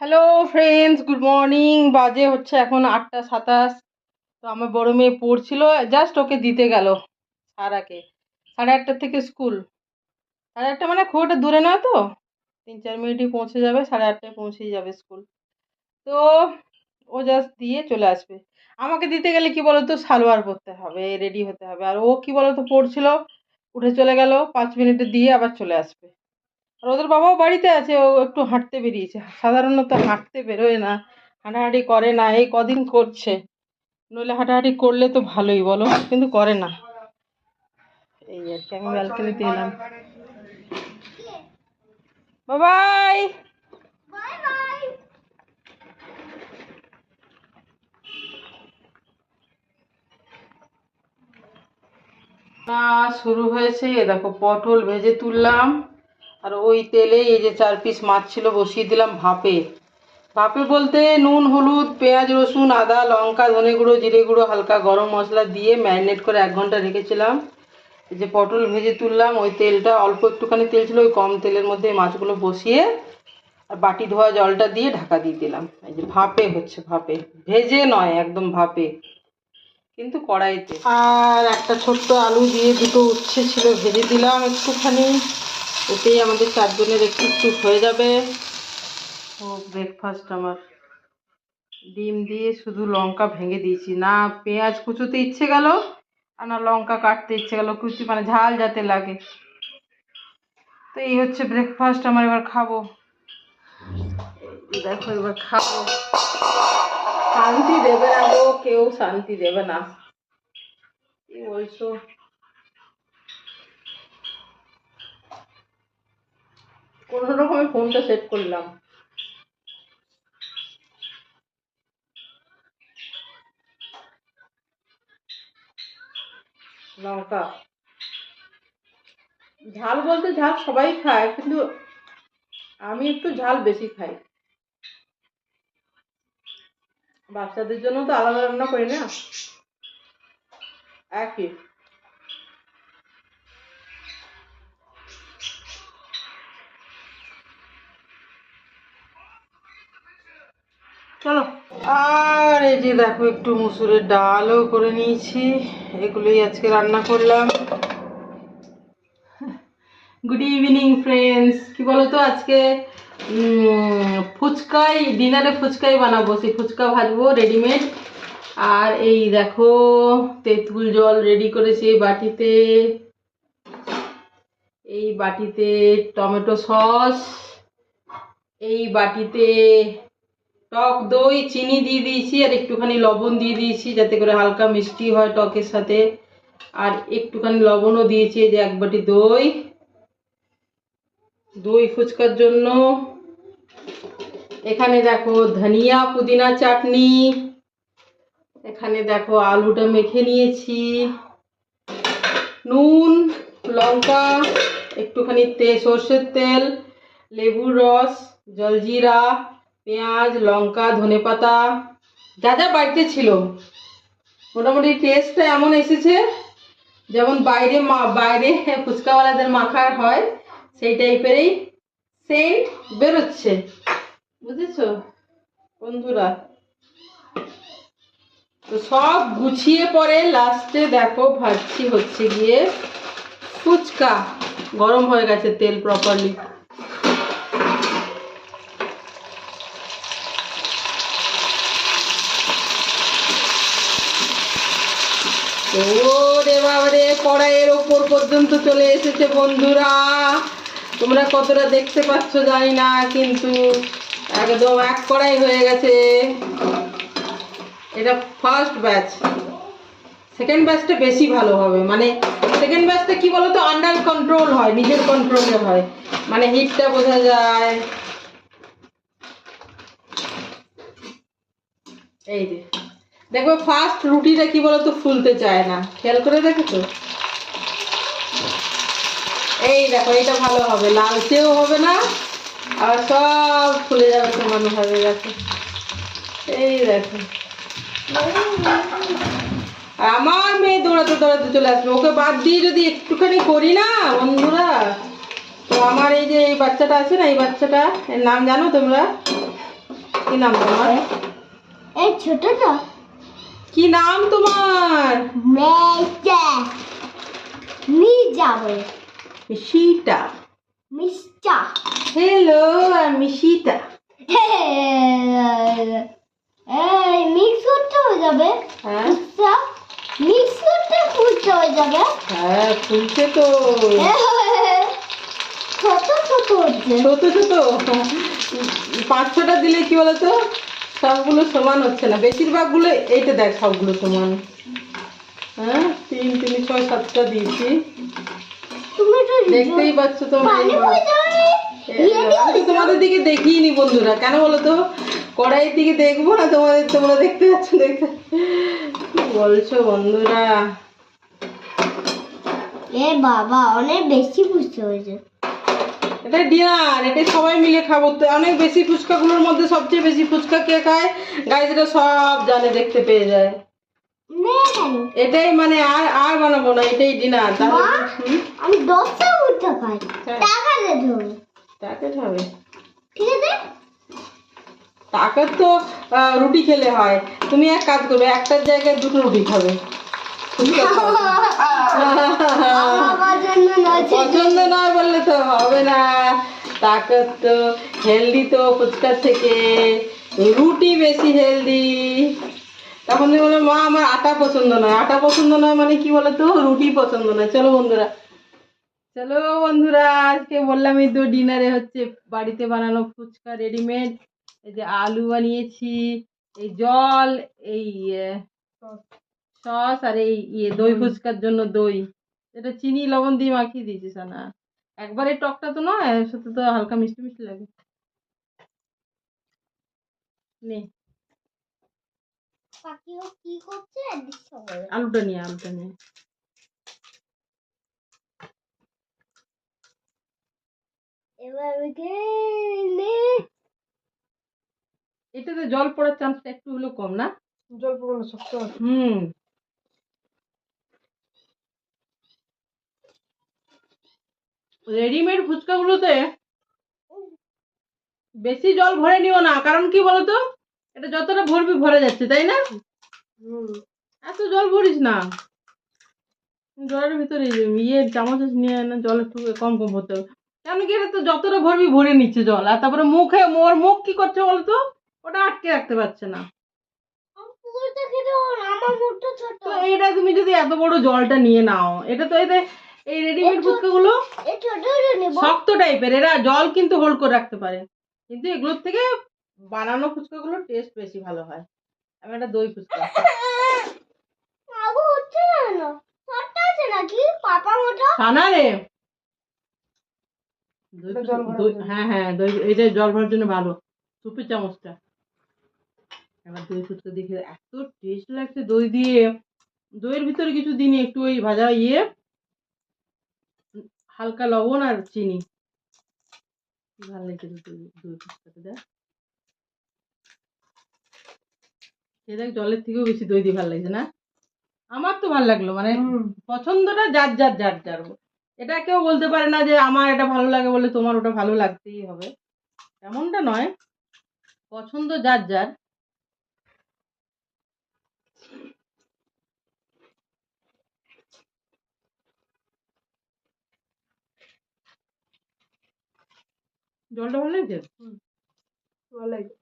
Hello friends good morning বাজে হচ্ছে এখন আটটা সাতাশ। তো আমার বড় মেয়ে পড়ছিল। জাস্ট ওকে দিতে গেল সারাকে। সাড়ে আটটার থেকে স্কুল। সাড়ে আটটা মানে খুব একটা দূরে নয় তো। তিন চার মিনিটই পৌঁছে যাবে, সাড়ে আটটায় পৌঁছেই যাবে স্কুল। তো ও জাস্ট দিয়ে চলে আসবে। আমাকে দিতে গেলে কি বলতো? সালোয়ার পরতে হবে রেডি হতে হবে। আর ও কি বলতো? পড়ছিল, উঠে চলে গেল, পাঁচ মিনিটে দিয়ে আবার চলে আসবে। আর ওদের বাবাও বাড়িতে আছে, ও একটু হাঁটতে বেরিয়েছে। সাধারণত হাঁটতে বেরোয় না, হাঁটাহাঁটি করে না, এই কদিন করছে। নইলে হাঁটাহাঁটি করলে তো ভালোই, বলো? কিন্তু করে না। এই আর কি, আমি ব্যালকনিতে এলাম। বাবাই! শুরু হয়েছে দেখো, পটল ভেজে তুললাম। আর ওই তেলে এই যে চার পিস মাছ ছিল বসিয়ে দিলাম ভাপে। ভাপে বলতে নুন, হলুদ, পেঁয়াজ, রসুন, আদা, লঙ্কা, ধনে গুঁড়ো, জিরে গুঁড়ো, হালকা গরম মশলা দিয়ে ম্যারিনেট করে এক ঘণ্টা রেখেছিলাম। এই যে পটল ভেজে তুললাম, ওই তেলটা অল্প একটুখানি তেল ছিল, ওই কম তেলের মধ্যে মাছগুলো বসিয়ে আর বাটি ধোয়া জলটা দিয়ে ঢাকা দিয়ে দিলাম। এই যে ভাপে হচ্ছে ভাপে। ভেজে নয়, একদম ভাপে। কিন্তু কড়াইতে। আর একটা ছোট্ট আলু দিয়ে দুটো উচ্ছে ছিল, ভেজে দিলাম একটুখানি। এতেই আমাদের চারজনের একটু একটু হয়ে যাবে। ও ব্রেকফাস্ট আমার। ডিম দিয়ে শুধু লঙ্কা ভেঙে দিয়েছি। না, পেঁয়াজ কুচোতে ইচ্ছে গেল, আর না লঙ্কা কাটতে ইচ্ছে গেল। কুচি মানে ঝাল যাতে লাগে। তো এই হচ্ছে ব্রেকফাস্ট আমার এবার খাব। দেখো, এবার খাব। শান্তি দেবে না গো, কেউ শান্তি দেবে না। কি বলছো? কোনো রকমে ফোনটা সেট করলাম। লঙ্কা। ঝাল বলতে ঝাল সবাই খায়, কিন্তু আমি একটু ঝাল বেশি খাই। বাচ্চাদের জন্য তো আলাদা রান্না করি না। একই। যে দেখো একটু মুসুরের ডালও করে নিয়েছি। এগুলোই আজকে রান্না করলাম। গুড ইভিনিং ফ্রেন্ডস কি বলতো আজকে? ফুচকাই ডিনারে ফুচকাই বানাবো। সেই ফুচকা ভাজবো রেডিমেড আর এই দেখো, তেঁতুল জল রেডি করেছি বাটিতে। এই বাটিতে টমেটো সস। এই বাটিতে টক দই, চিনি দিয়ে দিয়েছি আর একটুখানি লবণ দিয়ে দিয়েছি যাতে করে হালকা মিষ্টি হয় টকের সাথে। আর একটুখানি লবণও দিয়েছি যে এক বাটি দই। দই ফুচকার জন্য। এখানে দেখো ধনিয়া, পুদিনা চাটনি। এখানে দেখো আলুটা মেখে নিয়েছি। নুন, লঙ্কা, একটুখানি তে সর্ষের তেল, লেবুর রস, জলজিরা। পেঁয়াজ, লঙ্কা ধনেপাতা যা যা বাড়িতে ছিল। মোটামুটি টেস্টটা এমন এসেছে, যেমন বাইরে মা, বাইরে ফুচকাওয়ালাদের মাখার হয়, সেই টাইপেরই সেন্ট বেরোচ্ছে। বুঝেছ? বন্ধুরা। তো সব গুছিয়ে পরে লাস্টে দেখো, ভাজছি হচ্ছে গিয়ে ফুচকা। গরম হয়ে গেছে তেল প্রপারলি ওরে বাবারে, কড়াইয়ের ওপর পর্যন্ত চলে এসেছে বন্ধুরা। তোমরা কতটা দেখতে পাচ্ছ জানি না, কিন্তু একদম এক কড়াই হয়ে গেছে। এটা ফার্স্ট ব্যাচ সেকেন্ড ব্যাচটা বেশি ভালো হবে। মানে সেকেন্ড ব্যাচটা কি বলতো? আন্ডার কন্ট্রোল হয়, নিজের কন্ট্রোলে হয়। মানে হিটটা বোঝা যায়। এই যে। দেখবে ফার্স্ট রুটিটা কি বলতো ফুলতে চায় না। খেয়াল করে দেখেছ? এই দেখো এটা ভালো হবে। লালচেও হবে না আর সব ফুলে যাবে সমান ভাবে দেখো। এই দেখো। আমার মেয়ে দৌড়াতে দৌড়াতে চলে আসবে। ওকে বাদ দিয়ে যদি একটুখানি করি না, বন্ধুরা, তো আমার এই যে এই বাচ্চাটা আছে না, এই বাচ্চাটা, এর নাম জানো তোমরা? কি নাম তোমার? এই ছোটটা? কি নাম তোমার? মেয়েটা মি যাবে। সীতা মিস্টা হ্যালো আমি সীতা এই মিক্স করতে হয়ে যাবে। হ্যাঁ। মিক্স করতে ফুলতে হয়ে যাবে। হ্যাঁ খুলছে তো। ছোট ছোট ছোট ছোট। পাঁচ ছটা দিলে কি বলতো? সবগুলো সমান হচ্ছে না। বেশিরভাগগুলো এইটা দেখ সবগুলো সমান। হ্যাঁ? তিন তিন ছয় সাতটা দিয়েছি। তুমি তো দেখতেই পাচ্ছ যাবে এ, আমি তো তোমাদের দিকে দেখিনি বন্ধুরা। কেন বলো তো? কড়াইয়ের দিকে দেখব না তোমাদের? তোমরা দেখতে পাচ্ছ দেখতে বলছো বন্ধুরা? এ বাবা অনেক বেশি বুঝতে হয়েছে এটা ডিনার এটা সবাই মিলে খাব। তো অনেক বেশি ফুচকাগুলোর মধ্যে সবচেয়ে বেশি ফুচকা কে খায়? গাইজরা সব জানে দেখতে পেয়ে যায়। এটাই মানে আর আর বানাবো না এটাই ডিনার। তাহলে আমি দশটা উঠতে হ্যাঁ। টাকা দিতে হবে টাকা ঠিক আছে? টাকার তো রুটি খেলে হয়। তুমি এক কাজ করবে একটার জায়গায় দুটো রুটি খাবে। পছন্দ নয় বললে তো হবে না। তাকাত তো হেলদি তো ফুচকার থেকে। রুটি বেশি হেলদি। তখন তুমি বলো মা, আমার আটা পছন্দ নয়। আটা পছন্দ নয় মানে কি বলো তো রুটি পছন্দ নয়। চলো বন্ধুরা চলো বন্ধুরা, আজকে বললাম এই তো ডিনারে হচ্ছে বাড়িতে বানানো ফুচকা রেডিমেড। এই যে আলু বানিয়েছি, এই জল, এই সস আর এই ইয়ে দই ফুচকার জন্য দই। এটা চিনি লবণ দিয়ে মাখিয়ে দিয়েছিস না একবারে টকটা তো নয় সাথে তো হালকা মিষ্টি মিষ্টি লাগে। নে। পাখিও কি করছে? আলুটা নিয়ে আলুটা নিয়ে। এটাতে জল পড়ার চান্সটা একটু হলেও কম না? জল পড়ানো শক্ত হুম। রেডিমেড ফুচকাগুলোতে বেশি জল ভরে নিও না। কারণ কি বলতো? এটা যতটা ভরবি ভরে যাচ্ছে তাই না? এত জল ভরিস না। জলের ভিতরে ইয়ে চামচ নিয়ে না জল একটু কম কম হবে। কেন কি এটা তো যতটা ভরবি ভরে নিচ্ছে জল। আর তারপরে মুখে মোর মুখ কি করছে বলতো? ওটা আটকে রাখতে পারছে না। তো এটা তুমি যদি এত বড় জলটা নিয়ে নাও এটা তো এতে এই রেডিমেড ফুচকাগুলো শক্ত টাইপের এরা জল কিন্তু হোল্ড করে রাখতে পারে। কিন্তু এগুলোর থেকে বানানো ফুচকাগুলোর টেস্ট বেশি ভালো হয়। আমি একটা দই ফুচকা হ্যাঁ হ্যাঁ দই এটা জল ভরার জন্য ভালো। সুপের চামচটা। এবার দই ফুচকা দেখে এত টেস্ট লাগছে দই দিয়ে। দইয়ের ভিতরে কিছু দিনই একটু ওই ভাজা ইয়ে হালকা লবণ আর চিনি। ভালো লাগছে তো দই দেখ। দেখ জলের থেকেও বেশি দই দিয়ে ভালো লাগছে না? আমার তো ভালো লাগল মানে পছন্দটা যার যার যার যার। এটা কেউ বলতে পারে না যে আমার এটা ভালো লাগে বলে তোমার ওটা ভালো লাগতেই হবে। এমনটা নয়। পছন্দ যার যার। জলটা ভালো লাগছে? ভালো লাগছে।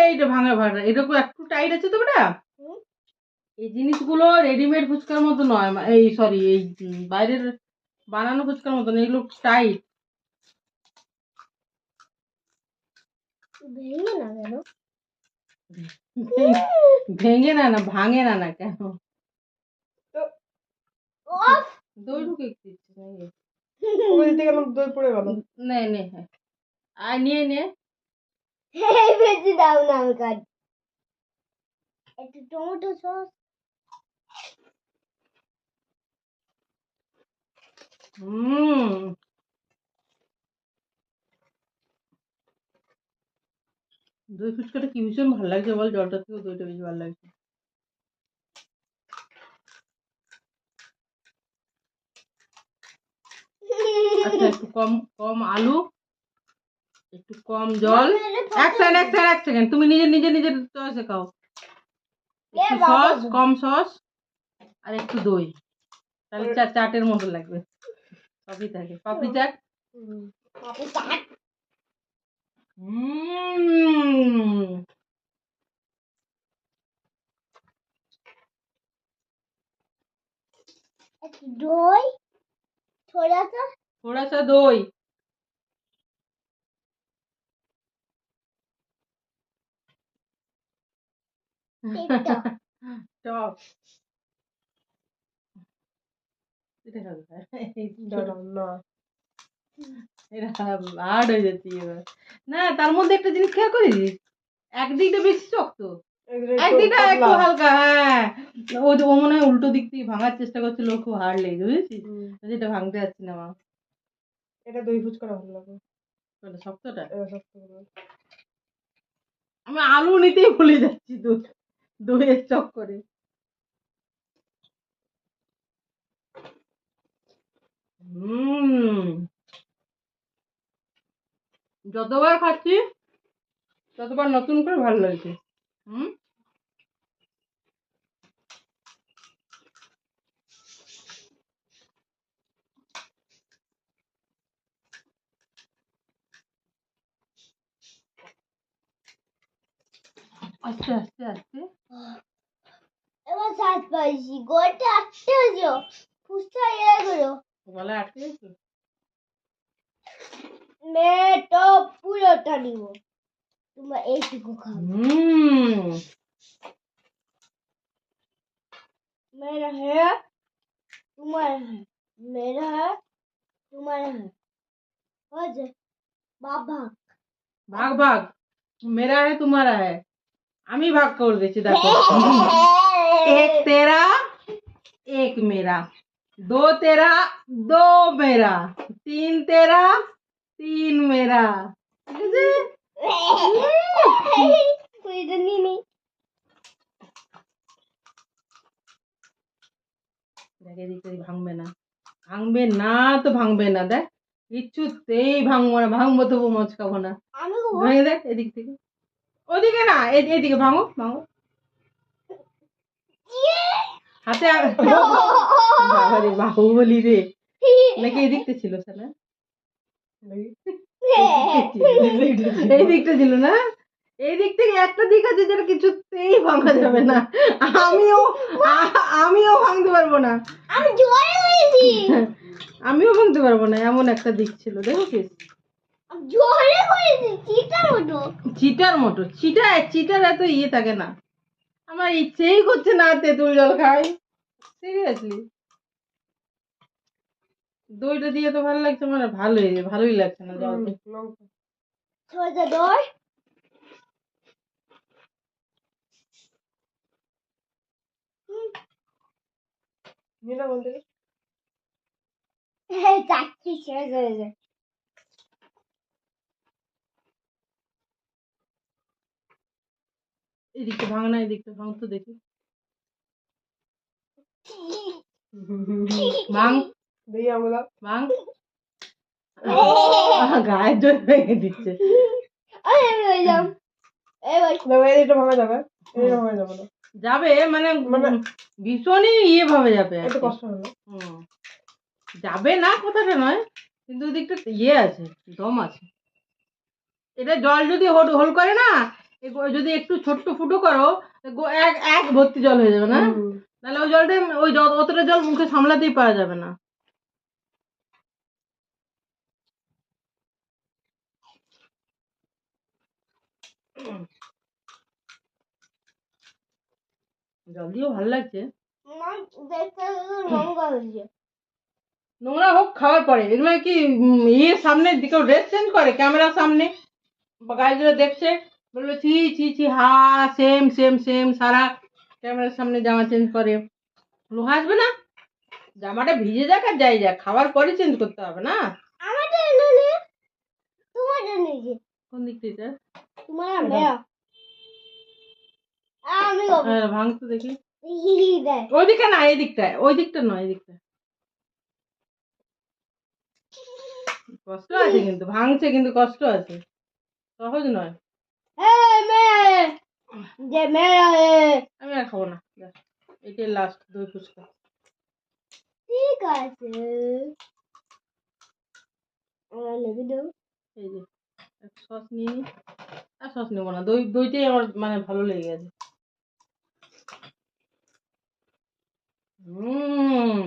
এইটা ভাঙা ভাঙা এরকম একটু টাইট আছে তো হুম। এই জিনিসগুলো রেডিমেড ফুচকার মতো নয় এই সরি এই বাইরের বানানো ফুচকার মতো না এগুলো টাইট ভেঙে না কেন? ভেঙে না না ভাঙে না না কেন? দই ঢুকে? দই পড়ে গেল। নে নে হ্যাঁ। আর নিয়ে নে এই বেশি দাও না আমি কাট একটু টমেটো সস। হুম। দই ফুচকাটা কি ভীষণ ভালো লাগছে বল? জলটা থেকে দইটা বেশি ভালো লাগছে। আচ্ছা একটু কম কম আলু একটু কম জল। এক সেকেন্ড এক সেকেন্ড এক সেকেন্ড তুমি নিজে নিজে নিজের চয়েসে খাও। একটু সস কম সস আর একটু দই। তাহলে চাটের মতো লাগবে। কফি থাকে। কফি চাট? পাপড়ি চাট উম, একটু দই থোড়া সা थोड़ा सा দই টিকটক টক এটা খাবে না এটা হার্ড হয়ে যাচ্ছে এবার। না তার মধ্যে একটা জিনিস খেয়াল করেছিস? একদিকটা বেশি শক্ত একদিকটা একটু হালকা হ্যাঁ। ও যে ও মনে হয় উল্টো দিক থেকে ভাঙার চেষ্টা করছিল খুব হার্ড লেগেছে বুঝেছিস? যেটা ভাঙতে যাচ্ছি না মা। এটা দই ফুচকা ভালো লাগে। শক্তটা? আমি আলু নিতেই ভুলে যাচ্ছি তো দইয়ের চক করে হুম যতবার খাচ্ছি ততবার নতুন করে ভালো লাগছে। হুম? আস্তে আস্তে আস্তে। এবার সাত পাইছি গোটা আটটে হয়েছিল ফুসটা ইয়ে করো আটকে গেছে? মেয়েটা পুরোটা নিব তোমরা এইটুকু খাও হুম मेरा है तुम्हारा है मेरा है तुम्हारा है हो जाए बाबा ভাগ ভাগ মেরা है तुम्हारा है আমি ভাগ করে দিচ্ছি দেখো एक तेरा एक मेरा दो तेरा दो मेरा तीन तेरा তিন মেরা ভাঙবে না ভাঙবে না তো ভাঙবে না দেখ ভাঙবো না ভাঙবো তবু মচকাবো না ভাঙে দেখ এদিক থেকে ওদিকে না এদিকে ভাঙো ভাঙো হাতে বাবা রে বাহুবলি রে নাকি এদিকতে ছিল স্যার এই দিকটা ছিল না? এই দিক থেকে একটা দিক আছে যেটা কিছুতেই ভাঙা যাবে না? আমিও আমিও ভাঙতে পারব না। আমি জোরে করেছি আমিও ভাঙতে পারব না এমন একটা দিক ছিল দেখেছিস? আমি জোরে করেছি চিটার মতো। চিটার মতো চিটা চিটার এত ইয়ে থাকে না। আমার ইচ্ছেই করছে না তেঁতুল জল খাই। সিরিয়াসলি দইটা দিয়ে তো ভালো লাগছে মানে ভালোই ভালোই লাগছে না জল লঙ্কা। বলতে শেষ হয়ে যায়। এদিকটা ভাঙ না এদিকটা ভাঙ তো দেখি। ভাঙ। আমরা গায়ের জোর ভেঙে দিচ্ছে ভাঙা যাবে ভাঙা যাবে না যাবে মানে মানে- ভীষণই ইয়ে ভাবে যাবে একটু কষ্ট হলো যাবে না কথাটা নয় কিন্তু ওদিকটা ইয়ে আছে দম আছে এটা জল যদি হোল হোল করে না যদি একটু ছোট্ট ফুটো করো গো- এক এক ভর্তি জল হয়ে যাবে না তাহলে ওই জলটা ওই অতটা জল মুখে সামলাতেই পারা যাবে না জল দিয়েও ভালো লাগছে। নোংরা হোক খাওয়ার পরে। এগুলো কি ইয়ে সামনে ড্রেস চেঞ্জ করে? ক্যামেরার সামনে? দেখছে? বলল ছি ছি ছি হা সেম সেম সেম সারা ক্যামেরার সামনে জামা চেঞ্জ করে। লোহা আসবে না? জামাটা ভিজে যাক আর যাই যাক। খাওয়ার পরে চেঞ্জ করতে হবে না? কোন দিক থেকে তোমার মেয়া আমি গো ভাঙ তো দেখি। ওই দিকে না এই দিকটায় ওই দিকটা নয় এই দিকটা। কষ্ট আছে কিন্তু ভাঙছে কিন্তু কষ্ট আছে। সহজ নয়। এই মেয়ে যে মেয়ে আমি আর খাব না। এটাই লাস্ট দই ফুচকা। ঠিক আছে। আমার লেগে দাও। এই যে। সস নিয়ে নি। আর সস নেব না। দই দইটাই আমার মানে ভালো লেগে গেছে। হুম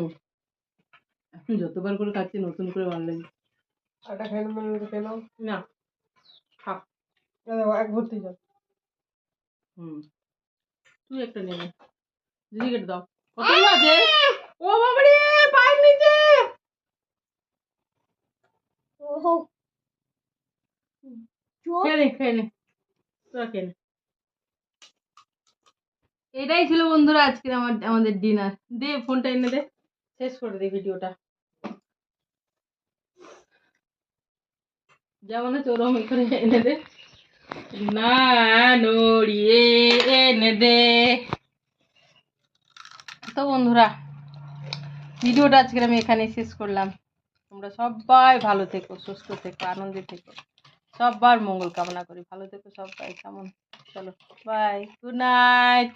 যতবার করে খাচ্ছি নতুন করে ভালো লাগে আটা খেয়ে নেবেন খেয়ে নাও। না খা এক ভর্তি জল হুম তুই একটা নেবে দিদি কেটে দাও। কত আছে? ও বাবারে পায়ের নিচে! ওহো চোখ খেয়ে নে খেয়ে নে তোরা খেয়ে নে এটাই ছিল বন্ধুরা আজকের আমার, আমাদের ডিনার দে ফোনটা এনে দে। শেষ করে দে ভিডিওটা। যেমন এনে দে। না নড়িয়ে এনে দে। তো বন্ধুরা, ভিডিওটা আজকের আমি এখানেই শেষ করলাম। তোমরা সবাই ভালো থেকো, সুস্থ থেকো, আনন্দে থেকো। সবার মঙ্গল কামনা করি। ভালো থেকো সবাই কেমন? চলো বাই গুড নাইট